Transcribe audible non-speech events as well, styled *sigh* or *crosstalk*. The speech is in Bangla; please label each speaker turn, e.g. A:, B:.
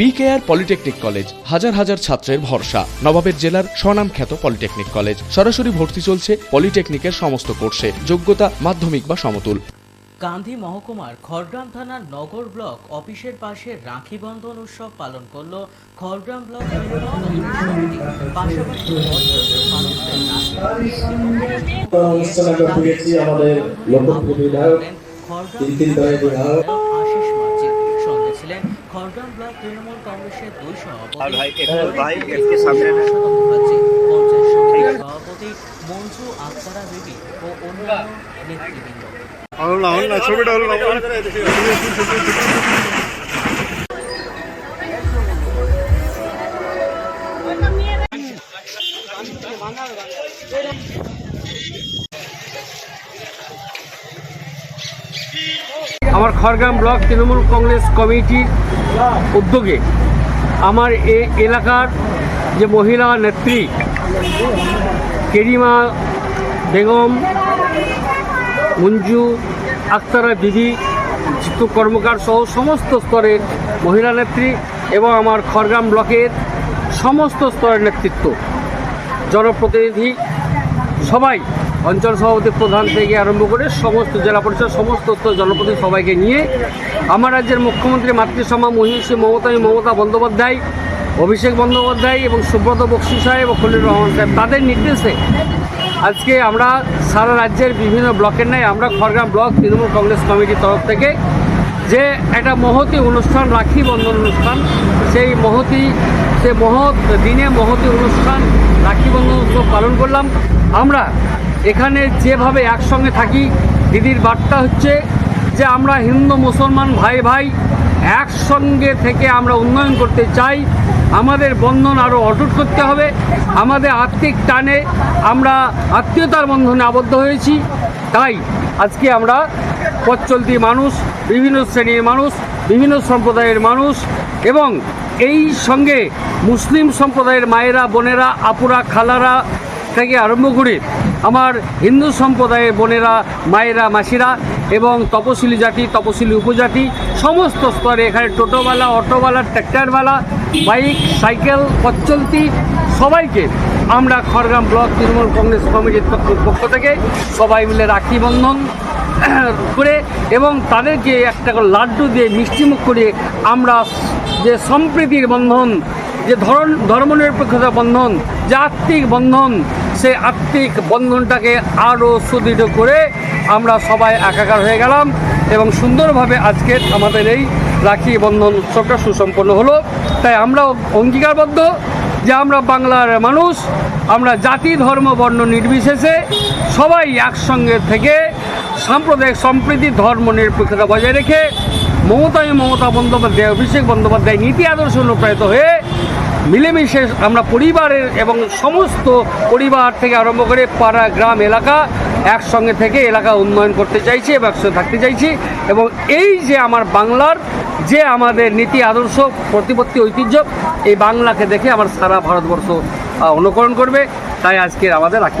A: বিকেআর পলিটেকনিক কলেজ হাজার হাজার ছাত্রের ভরসা। নবাবের জেলার স্বনামখ্যাত পলিটেকনিক কলেজ সরাসরি ভর্তি চলছে পলিটেকনিকের সমস্ত কোর্সে। যোগ্যতা মাধ্যমিক বা সমতুল।
B: গান্ধী মহকুমার খড়গ্রাম থানার নগর ব্লক অফিসের পাশে রাখি বন্ধন উৎসব পালন করল খড়গ্রাম ব্লক সঙ্গে ছিলেন খড়গ্রাম ব্লক তৃণমূল কংগ্রেসের দুই সভাপতি মঞ্জু আক্তারা দেবী ও অন্যান্য নেতৃবৃন্দ
C: ছবিটা
D: আমার খড়গ্রাম ব্লক তৃণমূল কংগ্রেস কমিটির উদ্যোগে আমার এ এলাকার যে মহিলা নেত্রী, কেরিমা বেগম, মঞ্জু আক্তারা দিদি, জিতু কর্মকার সহ সমস্ত স্তরের মহিলা নেত্রী এবং আমার খড়গ্রাম ব্লকের সমস্ত স্তরের নেতৃত্ব, জনপ্রতিনিধি সবাই অঞ্চল সভাপতি প্রধান থেকে আরম্ভ করে সমস্ত জেলা পরিষদ, সমস্ত স্তর জনপ্রতিনিধি সবাইকে নিয়ে আমার রাজ্যের মুখ্যমন্ত্রী মাতৃসভা মহিষী মমতা মমতা বন্দ্যোপাধ্যায়, অভিষেক বন্দ্যোপাধ্যায় এবং সুব্রত বক্সি সাহেব ও খলিল রহমান সাহেব, তাদের নির্দেশে আজকে আমরা সারা রাজ্যের বিভিন্ন ব্লকের ন্যায় আমরা খড়গ্রাম ব্লক তৃণমূল কংগ্রেস কমিটির তরফ থেকে যে একটা মহতি অনুষ্ঠান, রাখি বন্ধন অনুষ্ঠান, সেই মহতি, সে মহৎ দিনে মহতি অনুষ্ঠান, রাখি বন্ধন উৎসব পালন করলাম। আমরা এখানে যেভাবে একসঙ্গে থাকি, দিদির বার্তা হচ্ছে যে আমরা হিন্দু, মুসলমান, ভাই ভাই একসঙ্গে থেকে আমরা উন্নয়ন করতে চাই। আমাদের বন্ধন আরও অটুট করতে হবে। আমাদের আর্থিক টানে আমরা আত্মীয়তার বন্ধনে আবদ্ধ হয়েছি। তাই আজকে আমরা পথ চলতি মানুষ, বিভিন্ন শ্রেণির মানুষ, বিভিন্ন সম্প্রদায়ের মানুষ এবং এই সঙ্গে মুসলিম সম্প্রদায়ের মায়েরা, বোনেরা, আপুরা, খালারা থেকে আরম্ভ করে আমার হিন্দু সম্প্রদায়ের বোনেরা, মায়েরা, মাসিরা এবং তপশিলি জাতি তপশিলি উপজাতি, সমস্ত স্তরে এখানে টোটোওয়ালা, অটোওয়ালা, ট্র্যাক্টরওয়ালা, বাইক, সাইকেল পথচলতি সবাইকে আমরা খড়গ্রাম ব্লক তৃণমূল কংগ্রেস কমিটির পক্ষ- থেকে সবাই মিলে রাখি বন্ধন *clears throat* করে এবং তাদেরকে একটা লাড্ডু দিয়ে মিষ্টিমুখ করে আমরা যে সম্প্রীতির বন্ধন যে ধরন ধর্মনিরপেক্ষতা বন্ধন, যে আত্মিক বন্ধন, সেই আত্মিক বন্ধনটাকে আরও সুদৃঢ় করে আমরা সবাই একাকার হয়ে গেলাম এবং সুন্দরভাবে আজকে আমাদের এই রাখি বন্ধন উৎসবটা সুসম্পন্ন হলো। তাই আমরা অঙ্গীকারবদ্ধ যে আমরা বাংলার মানুষ, আমরা জাতি, ধর্ম, বর্ণ নির্বিশেষে সবাই একসঙ্গে থেকে সাম্প্রদায়িক সম্প্রীতি ধর্ম নিরপেক্ষতা বজায় রেখে মমতায় মমতা বন্দ্যোপাধ্যায়, অভিষেক বন্দ্যোপাধ্যায় নীতি আদর্শ অনুপ্রাণিত হয়ে মিলেমিশে আমরা পরিবারের এবং সমস্ত পরিবার থেকে আরম্ভ করে পাড়া, গ্রাম, এলাকা একসঙ্গে থেকে এলাকা উন্নয়ন করতে চাইছি এবং একসঙ্গে থাকতে চাইছি এবং এই যে আমার বাংলার যে আমাদের নীতি, আদর্শ, প্রতিপত্তি, ঐতিহ্য, এই বাংলাকে দেখে আমার সারা ভারতবর্ষ অনুকরণ করবে। তাই আজকের আমাদের রাখি